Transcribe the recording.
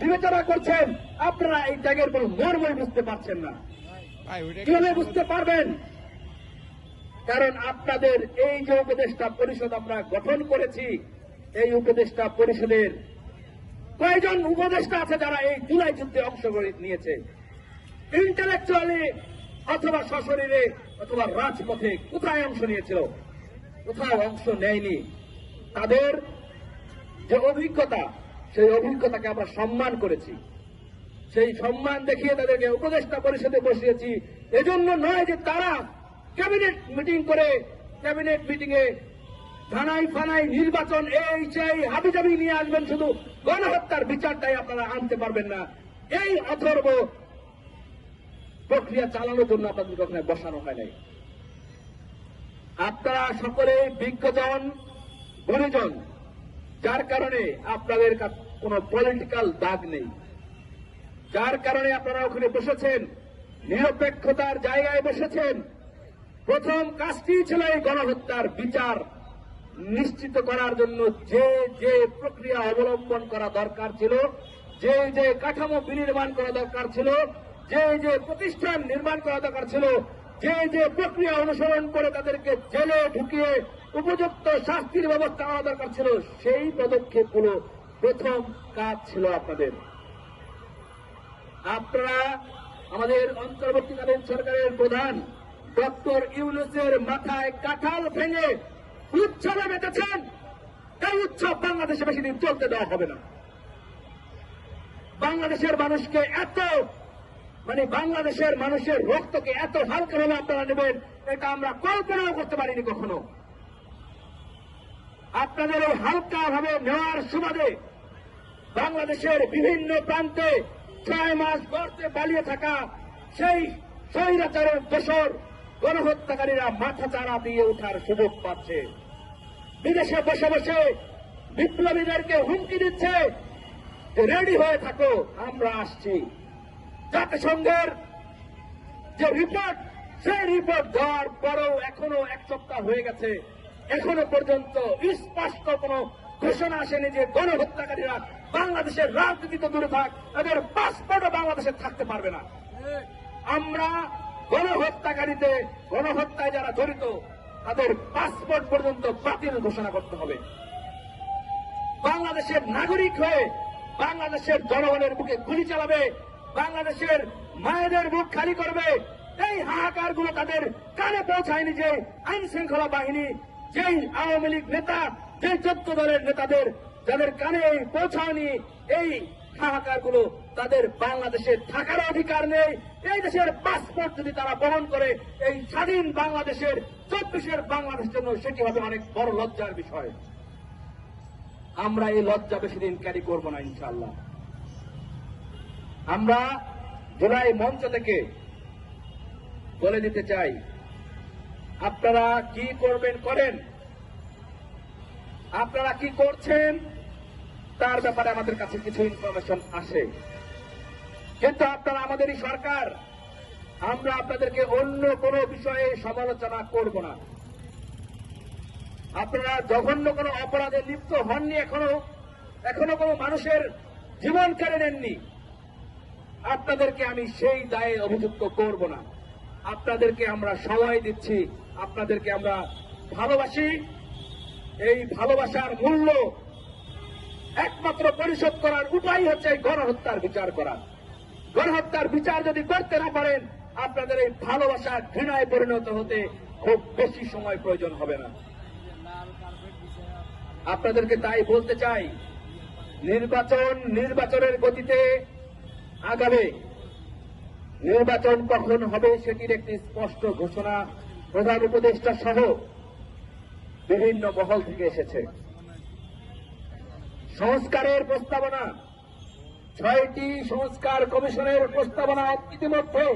বিবেচনা করছেন আপনারা এই ত্যাগের কোন মর্মই বুঝতে পারছেন না। কীভাবে বুঝতে পারবেন? কারণ আপনাদের এই যে উপদেষ্টা পরিষদ আমরা গঠন করেছি এই উপদেষ্টা পরিষদের কয়জন উপদেষ্টা আছে যারা এই জুলাই যুদ্ধে অংশ নিয়েছে? ইন্টালেকচুয়ালি অথবা সশরীরে অথবা রাজপথে কোথায় অংশ নিয়েছিল? কোথাও অংশ নেয়নি। তাদের যে অভিজ্ঞতা সেই অভিজ্ঞতাকে আমরা সম্মান করেছি। সেই সম্মান দেখিয়ে তাদেরকে উপদেষ্টা পরিষদে বসিয়েছি। এজন্য নয় যে তারা ক্যাবিনেট মিটিং করে ক্যাবিনেট মিটিং এ থানাই ফানাই নির্বাচন এই সেই হাবিজাবি নিয়ে আসবেন শুধু গণহত্যার বিচারটাই আপনারা আনতে পারবেন না। এই অথর্ব প্রক্রিয়া চালানোর জন্য আপনাদের ওখানে বসানো হয় নাই। আপনারা সকলে বিজ্ঞজন, গুণীজন, যার কারণে আপনাদের কা- কোনো পলিটিক্যাল দাগ নেই। যার কারণে আপনারা ওখানে বসেছেন, নিরপেক্ষতার জায়গায় বসেছেন। প্রথম কাজটি ছিল এই গণহত্যার বিচার নিশ্চিত করার জন্য যে যে প্রক্রিয়া অবলম্বন করা দরকার ছিল, যে যে কাঠামো বিনির্মাণ করা দরকার ছিল, যে যে প্রতিষ্ঠান নির্মাণ করা দরকার ছিল, যে যে প্রক্রিয়া অনুসরণ করে তাদেরকে জেলে ঢুকিয়ে উপযুক্ত শাস্তির ব্যবস্থা আনা দরকার ছিল, সেই পদক্ষেপগুলো প্রথম কাজ ছিল আপনাদের। আপনারা আমাদের অন্তর্বর্তীকালীন সরকারের প্রধান ডক্টর ইউনুসের মাথায় কাঁঠাল ভেঙে উৎসবে মেতেছেন এই উৎসব বাংলাদেশে বেশি দিন চলতে দেওয়া হবে না। বাংলাদেশের মানুষকে এত মানে বাংলাদেশের মানুষের রক্তকে এত হালকা হালকাভাবে আপনারা নেবেন, এটা আমরা কল্পনাও করতে পারিনি কখনো। আপনাদের এই হালকা ভাবে নেওয়ার সুবাদে বাংলাদেশের বিভিন্ন প্রান্তে ছয় মাস গর্তে পালিয়ে থাকা সেই স্বৈরাচারের দোষর গণহত্যাকারীরা মাথা চারা দিয়ে ওঠার সুযোগ পাচ্ছে। বিদেশে বসে বসে বিপ্লবীদেরকে হুমকি দিচ্ছে রেডি হয়ে থাকো, আমরা আসছি। জাতিসংঘের যে রিপোর্ট, সেই রিপোর্ট দেওয়ার পরেও এখনও এক সপ্তাহ হয়ে গেছে। এখনও পর্যন্ত স্পষ্ট কোন ঘোষণা আসেনি যে গণহত্যাকারীরা বাংলাদেশের রাজনীতি তো দূরে থাক তাদের পাসপোর্টও বাংলাদেশে থাকতে পারবে না। আমরা গণহত্যাকারীতে, গণহত্যায় যারা জড়িত, তাদের পাসপোর্ট পর্যন্ত বাতিল ঘোষণা করতে হবে। বাংলাদেশের নাগরিক হয়ে বাংলাদেশের জনগণের বুকে গুলি চালাবে, বাংলাদেশের মায়েদের বুক খালি করবে, এই হাহাকারগুলো তাদের কানে পৌঁছায়নি যে আইন শৃঙ্খলা বাহিনী যেই আওয়ামী লীগ নেতা যে চোদ্দ দলের নেতাদের, যাদের কানে পৌঁছায়নি এই হাহাকারগুলো তাদের বাংলাদেশে থাকার অধিকার নেই। এই দেশের পাসপোর্ট যদি তারা বহন করে, এই স্বাধীন বাংলাদেশের, চব্বিশের বাংলাদেশের জন্য সেটি হবে অনেক বড় লজ্জার বিষয়। আমরা এই লজ্জা বেশি দিন ক্যারি করব না ইনশাল্লাহ আমরা জুলাই মঞ্চ থেকে বলে দিতে চাই আপনারা কি করবেন, করেন। আপনারা কি করছেন, তার ব্যাপারে আমাদের কাছে কিছু ইনফরমেশন আসে। কিন্তু আপনারা আমাদেরই সরকার। আমরা আপনাদেরকে অন্য কোনো বিষয়ে সমালোচনা করব না। আপনারা জঘন্য কোনো অপরাধে লিপ্ত হননি এখনও এখনও কোনো মানুষের জীবন কেড়ে নেননি। আপনাদেরকে আমি সেই দায়ে অভিযুক্ত করব না। আপনাদেরকে আমরা সময় দিচ্ছি, আপনাদেরকে আমরা ভালোবাসি। এই ভালোবাসার মূল্য একমাত্র পরিশোধ করার উপায় হচ্ছে গণহত্যার বিচার করা। গণহত্যার বিচার যদি করতে না পারেন, আপনাদের এই ভালোবাসা ঘৃণায় পরিণত হতে খুব বেশি সময় প্রয়োজন হবে না। আপনাদেরকে তাই বলতে চাই, নির্বাচন নির্বাচনের গতিতে আগামে নির্বাচন কখন হবে সেটির একটি স্পষ্ট ঘোষণা প্রধান উপদেষ্টা সহ বিভিন্ন মহল থেকে এসেছে। সংস্কারের প্রস্তাবনা, ছয়টি সংস্কার কমিশনের প্রস্তাবনা ইতিমধ্যে